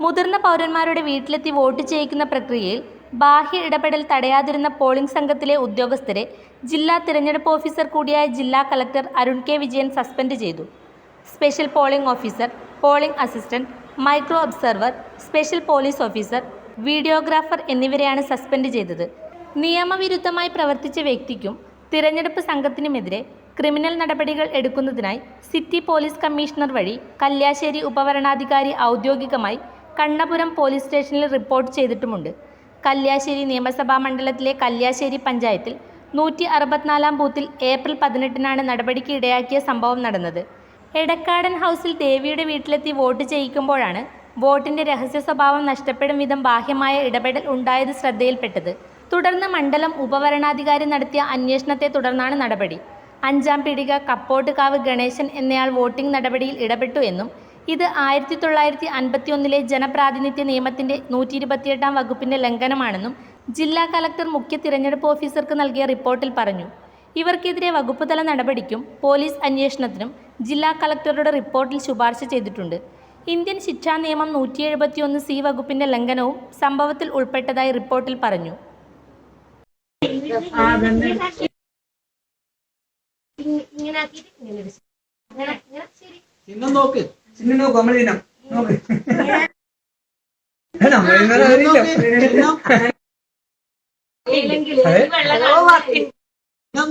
മുതിർന്ന പൗരന്മാരുടെ വീട്ടിലെത്തി വോട്ട് ചെയ്യിക്കുന്ന പ്രക്രിയയിൽ ബാഹ്യ ഇടപെടൽ തടയാതിരുന്ന പോളിംഗ് സംഘത്തിലെ ഉദ്യോഗസ്ഥരെ ജില്ലാ തിരഞ്ഞെടുപ്പ് ഓഫീസർ കൂടിയായ ജില്ലാ collector Arun K Vijayan suspend ചെയ്തു. Special polling officer polling assistant micro observer special police officer videographer എന്നിവരെയാണ് സസ്പെൻഡ് ചെയ്തത്. നിയമവിരുദ്ധമായി പ്രവർത്തിച്ച വ്യക്തിക്കും തിരഞ്ഞെടുപ്പ് സംഘത്തിനുമെതിരെ ക്രിമിനൽ നടപടികൾ എടുക്കുന്നതിനായി സിറ്റി പോലീസ് കമ്മീഷണർ വഴി കല്യാശ്ശേരി ഉപവരണാധികാരി ഔദ്യോഗികമായി കണ്ണപുരം പോലീസ് സ്റ്റേഷനിൽ റിപ്പോർട്ട് ചെയ്തിട്ടുമുണ്ട്. കല്യാശ്ശേരി നിയമസഭാ മണ്ഡലത്തിലെ കല്യാശ്ശേരി പഞ്ചായത്തിൽ നൂറ്റി അറുപത്തിനാലാം ബൂത്തിൽ ഏപ്രിൽ പതിനെട്ടിനാണ് നടപടിക്ക് ഇടയാക്കിയ സംഭവം നടന്നത്. എടക്കാടൻ ഹൗസിൽ ദേവിയുടെ വീട്ടിലെത്തി വോട്ട് ചെയ്യിക്കുമ്പോഴാണ് വോട്ടിന്റെ രഹസ്യ സ്വഭാവം നഷ്ടപ്പെടും വിധം ബാഹ്യമായ ഇടപെടൽ ഉണ്ടായത് ശ്രദ്ധയിൽപ്പെട്ടത്. തുടർന്ന് മണ്ഡലം ഉപവരണാധികാരി നടത്തിയ അന്വേഷണത്തെ തുടർന്നാണ് നടപടി. അഞ്ചാം പീടിക കപ്പോട്ടുകാവ് ഗണേശൻ എന്നയാൾ വോട്ടിംഗ് നടപടിയിൽ ഇടപെട്ടു എന്നും ഇത് ആയിരത്തി തൊള്ളായിരത്തി അൻപത്തി ഒന്നിലെ ജനപ്രാതിനിധ്യ നിയമത്തിന്റെ നൂറ്റി ഇരുപത്തിയെട്ടാം വകുപ്പിന്റെ ലംഘനമാണെന്നും ജില്ലാ കലക്ടർ മുഖ്യ തിരഞ്ഞെടുപ്പ് ഓഫീസർക്ക് നൽകിയ റിപ്പോർട്ടിൽ പറഞ്ഞു. ഇവർക്കെതിരെ വകുപ്പുതല നടപടിക്കും പോലീസ് അന്വേഷണത്തിനും ജില്ലാ കലക്ടറുടെ റിപ്പോർട്ടിൽ ശുപാർശ ചെയ്തിട്ടുണ്ട്. ഇന്ത്യൻ ശിക്ഷാ നിയമം നൂറ്റി എഴുപത്തിയൊന്ന് സി വകുപ്പിന്റെ ലംഘനവും സംഭവത്തിൽ ഉൾപ്പെട്ടതായി റിപ്പോർട്ടിൽ പറഞ്ഞു. ഇങ്ങനെ നോക്ക്. ചിഹ്നം നോക്ക്. നമ്മൾ ചിഹ്നം നോക്ക്. നമ്മൾ ഇന്നലെ ചിഹ്നം വരില്ല. നോക്ക്. ചിഹ്നം ഇല്ലെങ്കിൽ ഏ? ഈ